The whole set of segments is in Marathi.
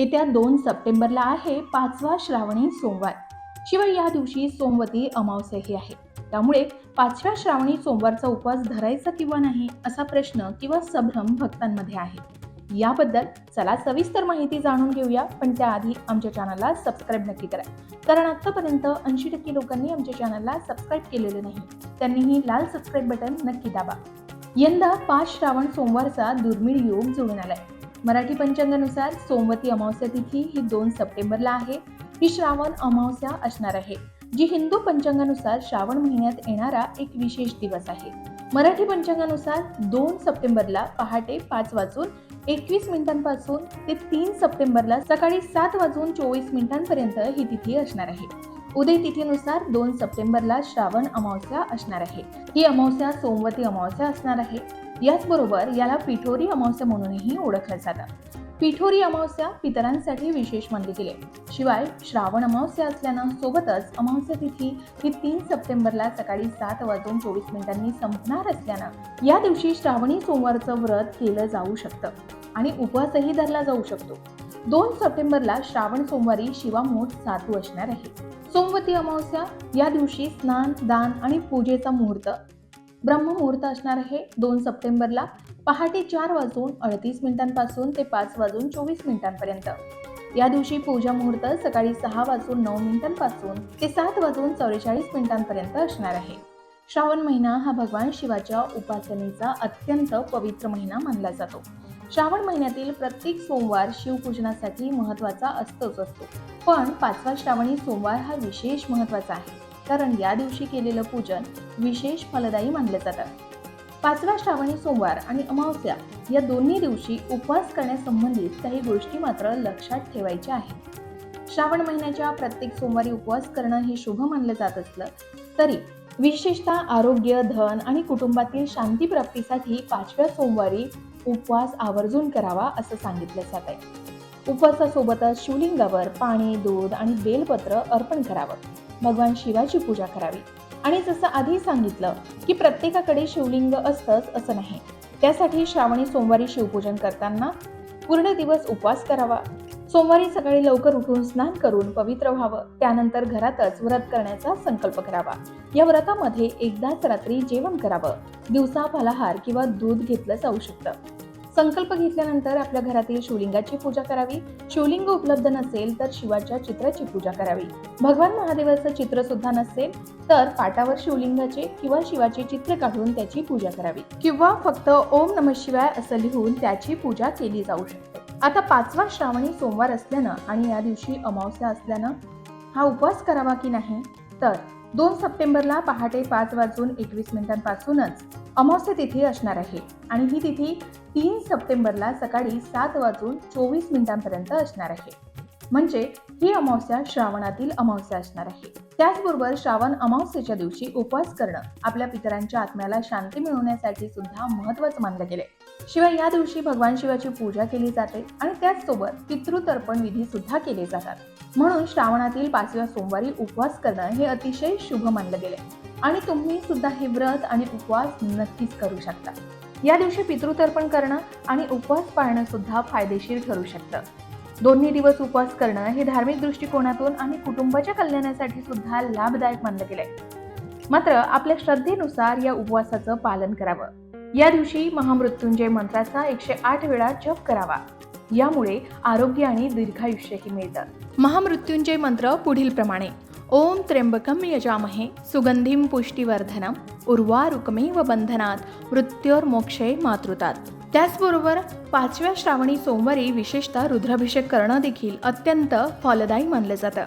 येत्या दोन सप्टेंबरला आहे पाचवा श्रावणी सोमवार. शिवाय या दिवशी सोमवती अमावस्याही आहे. त्यामुळे पाचव्या श्रावणी सोमवारचा उपवास धरायचा किंवा नाही असा प्रश्न किंवा संभ्रम भक्तांमध्ये आहे. याबद्दल चला सविस्तर माहिती जाणून घेऊया पण त्याआधी आमच्या चॅनलला सबस्क्राईब नक्की करा. कारण आतापर्यंत ऐंशी टक्के लोकांनी आमच्या चॅनलला सबस्क्राईब केलेले नाही. त्यांनीही लाल सबस्क्राईब बटन नक्की दाबा. यंदा पाच श्रावण सोमवारचा दुर्मिळ योग जुळून आलाय. मराठी पंचांगानुसार सोमवती अमावस्या तिथी ही दोन सप्टेंबरला आहे. ही श्रावण अमावस्या असणार आहे. जी हिंदू पंचांगानुसार श्रावण महिन्यात येणारा एक विशेष दिवस आहे. मराठी पंचांगानुसार दोन सप्टेंबरला पहाटे पाच वाजून एकवीस मिनिटांपासून ते तीन सप्टेंबरला सकाळी सात वाजून चोवीस मिनिटांपर्यंत ही तिथी असणार आहे. उदय तिथीनुसार दोन सप्टेंबरला श्रावण अमावस्या असणार आहे. ही अमावस्या सोमवती अमावस्या असणार आहे. याचबरोबर याला पिठोरी अमावस्या म्हणूनही ओळखलं जातं. पिठोरी अमावस्या पितरांसाठी विशेष मानली गेली. शिवाय श्रावण अमावस्या असल्यानं सोबतच अमावस्या तिथी ही तीन सप्टेंबरला सकाळी सात वाजून चोवीस मिनिटांनी संपणार असल्यानं या दिवशी श्रावणी सोमवारचं व्रत केलं जाऊ शकतं आणि उपवासही धरला जाऊ शकतो. दोन सप्टेंबरला श्रावण सोमवारी शिवामोठ सातू असणार आहे. सोमवती अमावस्या या दिवशी स्नान दान आणि पूजेचा मुहूर्त ब्रह्ममुहूर्त असणार आहे दोन सप्टेंबरला. पहाटे चार वाजून अडतीस मिनिटांपासून ते पाच वाजून चोवीस मिनिटांपर्यंत. या दिवशी पूजा मुहूर्त सकाळी सहा वाजून नऊ मिनिटांपासून ते सात वाजून चौवेचाळीस मिनिटांपर्यंत असणार आहे. श्रावण महिना हा भगवान शिवाच्या उपासनेचा अत्यंत पवित्र महिना मानला जातो. श्रावण महिन्यातील प्रत्येक सोमवार शिवपूजनासाठी महत्त्वाचा असतोच असतो. पण पाचवा श्रावणी सोमवार हा विशेष महत्त्वाचा आहे. कारण या दिवशी केलेलं पूजन विशेष फलदायी मानलं जातं. पाचवा श्रावणी सोमवार आणि अमावस्या या दोन्ही दिवशी उपवास करण्यासंबंधित काही गोष्टी मात्र लक्षात ठेवायच्या आहेत. श्रावण महिन्याच्या प्रत्येक सोमवारी उपवास करणं हे शुभ मानलं जात असलं तरी विशेषतः आरोग्य धन आणि कुटुंबातील शांती प्राप्तीसाठी पाचव्या सोमवारी उपवास आवर्जून करावा असं सांगितलं जात आहे. उपवासासोबतच शिवलिंगावर पाणी दूध आणि बेलपत्र अर्पण करावं. भगवान शिवाची पूजा करावी. आणि जसं आधी सांगितलं की प्रत्येकाकडे शिवलिंग असतंच असं नाही. त्यासाठी श्रावणी सोमवारी शिवपूजन करताना पूर्ण दिवस उपवास करावा. सोमवारी सकाळी लवकर उठून स्नान करून पवित्र व्हावं. त्यानंतर घरातच व्रत करण्याचा संकल्प करावा. या व्रतामध्ये एकदाच रात्री जेवण करावं. दिवसा फलाहार किंवा दूध घेतलं जाऊ शकतं संकल्प घेतल्यानंतर आपल्या घरातील शिवलिंगाची पूजा करावी. शिवलिंग उपलब्ध नसेल तर शिवाच्या चित्राची पूजा करावी. भगवान महादेवाचं चित्र सुद्धा नसेल तर पाटावर शिवलिंगाचे किंवा शिवाचे चित्र काढून त्याची पूजा करावी. किंवा फक्त ओम नम शिवाय असं लिहून त्याची पूजा केली जाऊ शकते. आता पाचवा श्रावणी सोमवार असल्यानं आणि या दिवशी अमावस्या असल्यानं हा उपवास करावा की नाही? तर दोन सप्टेंबरला पहाटे पाच वाजून एकवीस मिनिटांपासूनच अमावस्या तिथी असणार आहे. आणि ही तिथी तीन सप्टेंबरला सकाळी सात वाजून चोवीस मिनिटांपर्यंत असणार आहे. म्हणजे ही अमावस्या श्रावणातील अमावस्या असणार आहे. त्याचबरोबर श्रावण अमावस्येच्या दिवशी उपवास करणं आपल्या पितरांच्या आत्म्याला शांती मिळवण्यासाठी सुद्धा महत्वाचं मानलं गेले शिवाय या दिवशी भगवान शिवाची पूजा केली जाते आणि त्याचसोबत पितृतर्पण विधी सुद्धा केले जातात. म्हणून श्रावणातील पाचव्या सोमवारी उपवास करणं हे अतिशय शुभ मानलं गेले आणि तुम्ही सुद्धा हे व्रत आणि उपवास नक्कीच करू शकता. या दिवशी पितृतर्पण करणं आणि उपवास पाळणं सुद्धा फायदेशीर ठरू शकतं. दोन्ही दिवस उपवास करणं हे धार्मिक दृष्टिकोनातून आणि कुटुंबाच्या कल्याणासाठी सुद्धा लाभदायक मानलं गेलंय. मात्र आपल्या श्रद्धेनुसार या उपवासाचं पालन करावं. या दिवशी महामृत्युंजय मंत्राचा एकशे आठ वेळा जप करावा. यामुळे आरोग्य आणि दीर्घायुष्यही मिळतं. महामृत्युंजय मंत्र पुढील प्रमाणे. ओम त्र्यंबकम यजामहे. सुगंधिम पुष्टिवर्धनम उर्वारुकमेव बंधनात. मृत्योर्मोक्षे मातृतात. त्याचबरोबर पाचव्या श्रावणी सोमवारी विशेषतः रुद्राभिषेक करणं देखील अत्यंत फलदायी मानलं जातं.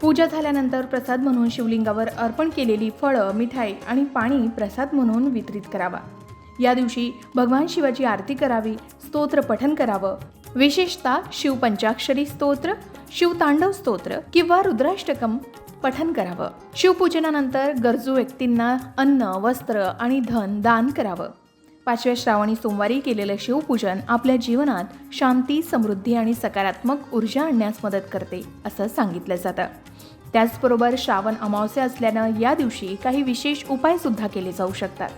पूजा झाल्यानंतर प्रसाद म्हणून शिवलिंगावर अर्पण केलेली फळं मिठाई आणि पाणी प्रसाद म्हणून वितरित करावा. या दिवशी भगवान शिवाची आरती करावी स्तोत्र पठन करावं विशेषतः शिवपंचाक्षरी स्तोत्र शिवतांडव स्तोत्र किंवा रुद्राष्टकम पठन करावं. शिवपूजनानंतर गरजू व्यक्तींना अन्न वस्त्र आणि धन दान करावं. पाचव्या श्रावणी सोमवारी केलेलं शिवपूजन आपल्या जीवनात शांती समृद्धी आणि सकारात्मक ऊर्जा आणण्यास मदत करते असं सांगितलं जातं. त्याचबरोबर श्रावण अमावस्या असल्यानं या दिवशी काही विशेष उपायसुद्धा केले जाऊ शकतात.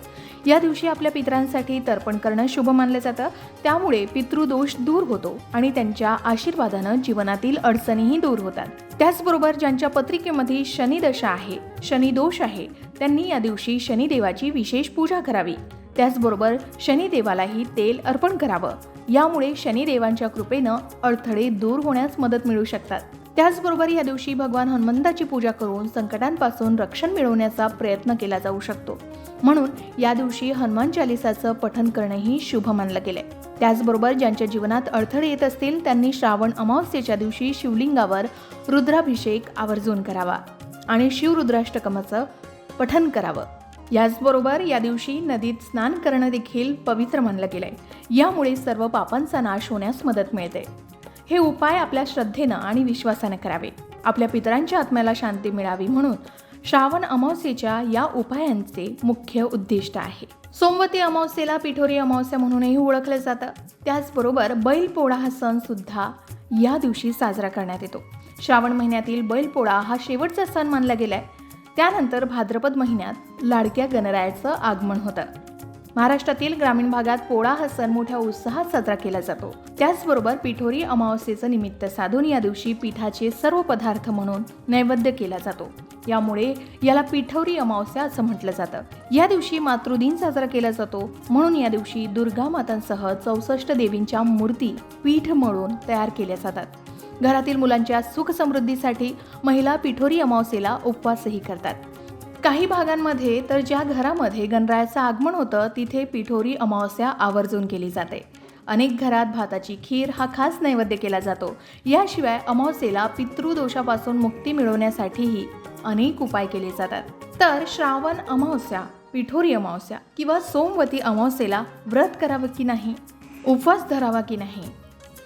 या दिवशी आपल्या पितरांसाठी तर्पण करणं शुभ मानलं जातं. त्यामुळे पितृदोष दूर होतो आणि त्यांच्या आशीर्वादानं जीवनातील अडचणीही दूर होतात. त्याचबरोबर ज्यांच्या पत्रिकेमध्ये शनिदशा आहे शनिदोष आहे त्यांनी या दिवशी शनिदेवाची विशेष पूजा करावी. त्याचबरोबर शनिदेवालाही तेल अर्पण करावं. यामुळे शनिदेवांच्या कृपेनं अडथळे दूर होण्यास मदत मिळू शकतात. त्याचबरोबर या दिवशी भगवान हनुमंताची पूजा करून संकटांपासून रक्षण मिळवण्याचा प्रयत्न केला जाऊ शकतो. म्हणून या दिवशी हनुमान चालिसाचं पठन करणंही शुभ मानलं गेलंय. त्याचबरोबर ज्यांच्या जीवनात अडथळे येत असतील त्यांनी श्रावण अमावस्येच्या दिवशी शिवलिंगावर रुद्राभिषेक आवर्जून करावा आणि शिवरुद्राष्टकमाचं पठन करावं. याचबरोबर या दिवशी नदीत स्नान करणं देखील पवित्र मानलं गेलंय. यामुळे सर्व पापांचा नाश होण्यास मदत मिळते. हे उपाय आपल्या श्रद्धेनं आणि विश्वासानं करावे. आपल्या पितरांच्या आत्म्याला शांती मिळावी म्हणून श्रावण अमावस्येच्या या उपायांचे मुख्य उद्दिष्ट आहे. सोमवती अमावस्येला पिठोरी अमावस्या म्हणूनही ओळखलं जातं. त्याचबरोबर बैलपोळा हा सण सुद्धा या दिवशी साजरा करण्यात येतो. श्रावण महिन्यातील बैलपोळा हा शेवटचा सण मानला गेलाय. त्यानंतर भाद्रपद महिन्यात लाडक्या गणरायाचं आगमन होतं. महाराष्ट्रातील ग्रामीण भागात पोळा हा सण मोठ्या उत्साहात साजरा केला जातो. त्याचबरोबर पिठोरी अमावस्येचं निमित्त साधून या दिवशी पिठाचे सर्व पदार्थ म्हणून नैवेद्य केला जातो. यामुळे याला पिठोरी अमावस्या असं म्हटलं जातं. या दिवशी मातृदिन साजरा केला जातो. म्हणून या दिवशी दुर्गा मातांसह चौसष्ट देवींच्या मूर्ती पीठ मळून तयार केल्या जातात. घरातील मुलांच्या सुख समृद्धीसाठी महिला पिठोरी अमावस्येला उपवासही करतात. काही भागांमध्ये तर ज्या घरामध्ये गणरायाचं आगमन होतं तिथे पिठोरी अमावस्या आवर्जून केली जाते. अनेक घरात भाताची खीर हा खास नैवेद्य केला जातो. याशिवाय अमावस्येला पितृदोषापासून मुक्ती मिळवण्यासाठीही अनेक उपाय केले जातात. तर श्रावण अमावस्या पिठोरी अमावस्या किंवा सोमवती अमावस्येला व्रत करावं की नाही? उपवास धरावा की नाही?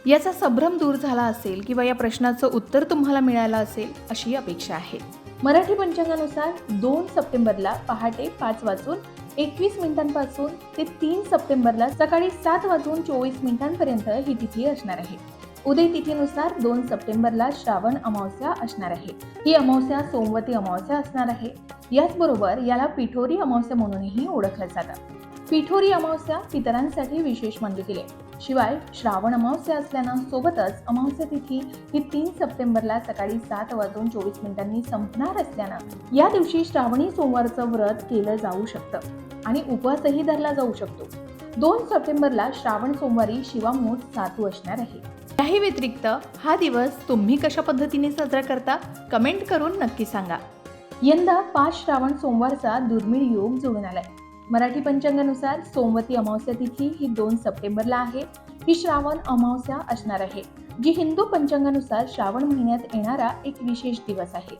याचा संभ्रम दूर झाला असेल किंवा या प्रश्नाचं उत्तर तुम्हाला मिळालं असेल अशी अपेक्षा आहे. मराठी पंचांगानुसार दोन सप्टेंबरला पहाटे पाच वाजून एकवीस मिनिटांपासून ते तीन सप्टेंबरला सकाळी सात वाजून चोवीस मिनिटांपर्यंत ही तिथी असणार आहे. उदय तिथीनुसार दोन सप्टेंबरला श्रावण अमावस्या असणार आहे. ही अमावस्या सोमवती अमावस्या असणार आहे. याचबरोबर याला पिठोरी अमावस्या म्हणूनही ओळखलं जातं. पिठोरी अमावस्या पितरांसाठी विशेष मानली गेली. शिवाय श्रावण अमावस्या असल्यानं सोबतच अमावस्या तिथी ही तीन सप्टेंबरला सकाळी सात वाजून चोवीस मिनिटांनी संपणार असल्यानं या दिवशी श्रावणी सोमवारचं व्रत केलं जाऊ शकतं आणि उपवासही धरला जाऊ शकतो. दोन सप्टेंबरला श्रावण सोमवारी शिवामूठ सातू असणार आहे. याही व्यतिरिक्त हा दिवस तुम्ही कशा पद्धतीने साजरा करता कमेंट करून नक्की सांगा. यंदा पाच श्रावण सोमवारचा दुर्मिळ योग जुळून आलाय. मराठी पंचांगानुसार सोमवती अमावस्या तिथी ही दोन सप्टेंबरला आहे. ही श्रावण अमावस्या असणार आहे. जी हिंदू पंचांगानुसार श्रावण महिन्यात येणारा एक विशेष दिवस आहे.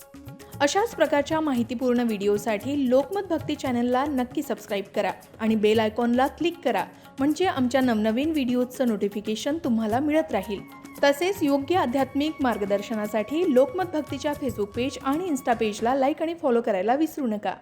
अशाच प्रकारच्या माहितीपूर्ण व्हिडिओसाठी लोकमत भक्ती चॅनलला नक्की सबस्क्राईब करा आणि बेल आयकॉनला क्लिक करा म्हणजे आमच्या नवनवीन व्हिडिओचं नोटिफिकेशन तुम्हाला मिळत राहील. तसेच योग्य आध्यात्मिक मार्गदर्शनासाठी लोकमत भक्तीच्या फेसबुक पेज आणि इन्स्टा पेजला लाईक आणि फॉलो करायला विसरू नका.